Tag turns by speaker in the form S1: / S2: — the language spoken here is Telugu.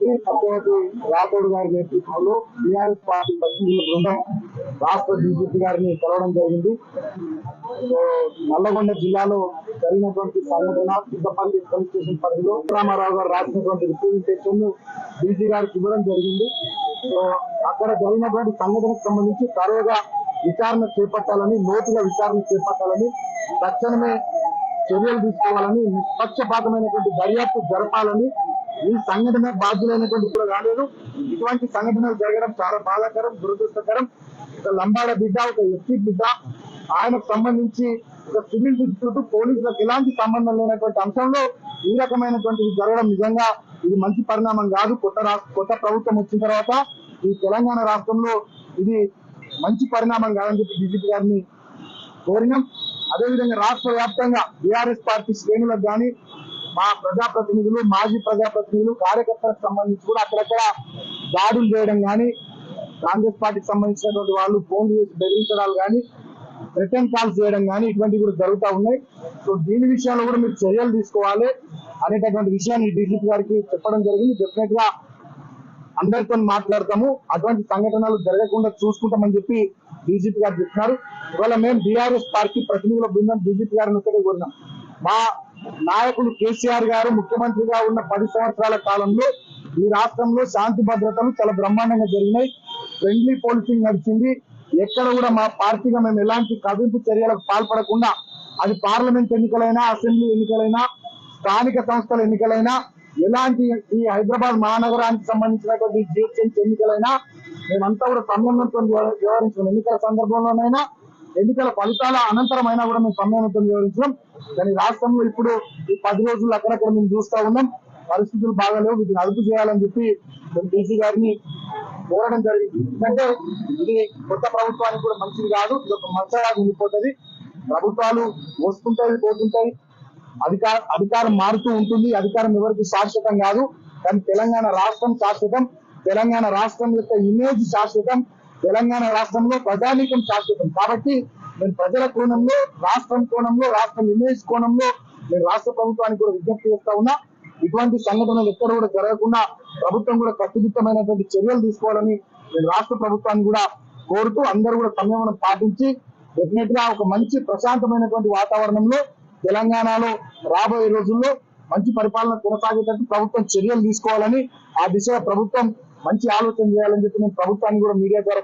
S1: సత్యవతి రాథోడ్ గారి నేతృత్వంలో టీఆర్ఎస్ పార్టీ ప్రతినిధుల బృందం రాష్ట్ర డీజీపీ గారిని కలవడం జరిగింది. నల్లగొండ జిల్లాలో జరిగినటువంటి సంఘటన సిద్ధపల్లి పోలీస్ స్టేషన్ పరిధిలో రామారావు గారు రాసినటువంటి రిప్రజెంటేషన్ డీజీ గారికి ఇవ్వడం జరిగింది. అక్కడ జరిగినటువంటి సంఘటనకు సంబంధించి త్వరగా విచారణ చేపట్టాలని లోతుగా విచారణ చేపట్టాలని తక్షణమే చర్యలు తీసుకోవాలని నిష్పక్షపాతమైనటువంటి దర్యాప్తు జరపాలని ఈ సంఘటన బాధ్యులైనటువంటి కూడా రాలేదు. ఇటువంటి సంఘటనలు జరగడం చాలా బాధాకరం దురదృష్టకరం. ఒక లంబాడ బిడ్డ ఒక ఎస్సీ బిడ్డ ఆయనకు సంబంధించి ఒక సివిల్ డిస్ప్యూట్ పోలీసులకు ఎలాంటి సంబంధం లేనటువంటి అంశంలో ఈ రకమైనటువంటిది జరగడం నిజంగా ఇది మంచి పరిణామం కాదు. కొత్త కొత్త ప్రభుత్వం వచ్చిన తర్వాత ఈ తెలంగాణ రాష్ట్రంలో ఇది మంచి పరిణామం కాదని చెప్పి డీజీపీ గారిని కోరినాం. అదేవిధంగా రాష్ట్ర వ్యాప్తంగా బీఆర్ఎస్ పార్టీ శ్రేణులకు కానీ మా ప్రజాప్రతినిధులు మాజీ ప్రజాప్రతినిధులు కార్యకర్తలకు సంబంధించి కూడా అక్కడక్కడ దాడులు చేయడం కానీ కాంగ్రెస్ పార్టీకి సంబంధించినటువంటి వాళ్ళు ఫోన్లు చేసి బెదిరించడాలు కానీ రిటర్న్ కాల్స్ చేయడం కానీ ఇటువంటివి కూడా జరుగుతూ ఉన్నాయి. సో దీని విషయంలో కూడా మీరు చర్యలు తీసుకోవాలి అనేటటువంటి విషయాన్ని డీజీపీ గారికి చెప్పడం జరిగింది. డెఫినెట్గా అందరితో మాట్లాడతాము. అటువంటి సంఘటనలు జరగకుండా చూసుకుంటామని చెప్పి డీజీపీ గారు చెప్తున్నారు ఇవాళ మేము బీఆర్ఎస్ పార్టీ ప్రతినిధుల బృందం డీజీపీ గారిని ఒక్కటే కోరినాం. మా నాయకులు కేసీఆర్ గారు ముఖ్యమంత్రిగా ఉన్న పది సంవత్సరాల కాలంలో ఈ రాష్ట్రంలో శాంతి భద్రతలు చాలా బ్రహ్మాండంగా జరిగినాయి. ఫ్రెండ్లీ పోలీసింగ్ నడిచింది. ఎక్కడ కూడా మా పార్టీగా మేము ఎలాంటి కవింపు చర్యలకు పాల్పడకుండా అది పార్లమెంట్ ఎన్నికలైనా అసెంబ్లీ ఎన్నికలైనా స్థానిక సంస్థల ఎన్నికలైనా ఎలాంటి ఈ హైదరాబాద్ మహానగరానికి సంబంధించినటువంటి జిహెచ్ఎంసీ ఎన్నికలైనా మేమంతా కూడా సంయమనంతో వ్యవ- ఎన్నికల సందర్భంలోనైనా ఎన్నికల ఫలితాల అనంతరమైనా కూడా మేము సంయమనంతో వివరించడం కానీ రాష్ట్రంలో ఇప్పుడు పది రోజులు అక్కడక్కడ మేము చూస్తా ఉన్నాం. పరిస్థితులు బాగాలేవు. వీటిని అదుపు చేయాలని చెప్పి మేము డీసీ గారిని కోరడం జరిగింది. ఎందుకంటే ఇది కొత్త ప్రభుత్వానికి కూడా మంచిది కాదు. ఇది ఒక మంచగా ఉండిపోతుంది. ప్రభుత్వాలు వస్తుంటాయి పోతుంటాయి. అధికార అధికారం మారుతూ ఉంటుంది. అధికారం ఎవరికి శాశ్వతం కాదు. కానీ తెలంగాణ రాష్ట్రం శాశ్వతం. తెలంగాణ రాష్ట్రం యొక్క ఇమేజ్ శాశ్వతం. తెలంగాణ రాష్ట్రంలో ప్రజానీకం శాశ్వతం. కాబట్టి నేను ప్రజల కోణంలో రాష్ట్రం కోణంలో రాష్ట్రం ఇమేజ్ కోణంలో నేను రాష్ట్ర ప్రభుత్వానికి కూడా విజ్ఞప్తి చేస్తా ఉన్నా. ఇటువంటి సంఘటనలు ఎక్కడ కూడా జరగకుండా ప్రభుత్వం కూడా కట్టుదిట్టమైనటువంటి చర్యలు తీసుకోవాలని నేను రాష్ట్ర ప్రభుత్వాన్ని కూడా కోరుతూ అందరూ కూడా సంయమనం పాటించి డెఫినెట్గా ఒక మంచి ప్రశాంతమైనటువంటి వాతావరణంలో తెలంగాణలో రాబోయే రోజుల్లో మంచి పరిపాలన కొనసాగేటట్టు ప్రభుత్వం చర్యలు తీసుకోవాలని ఆ దిశగా ప్రభుత్వం మంచి ఆలోచన చేయాలని చెప్పి నేను ప్రభుత్వాన్ని కూడా మీడియా ద్వారా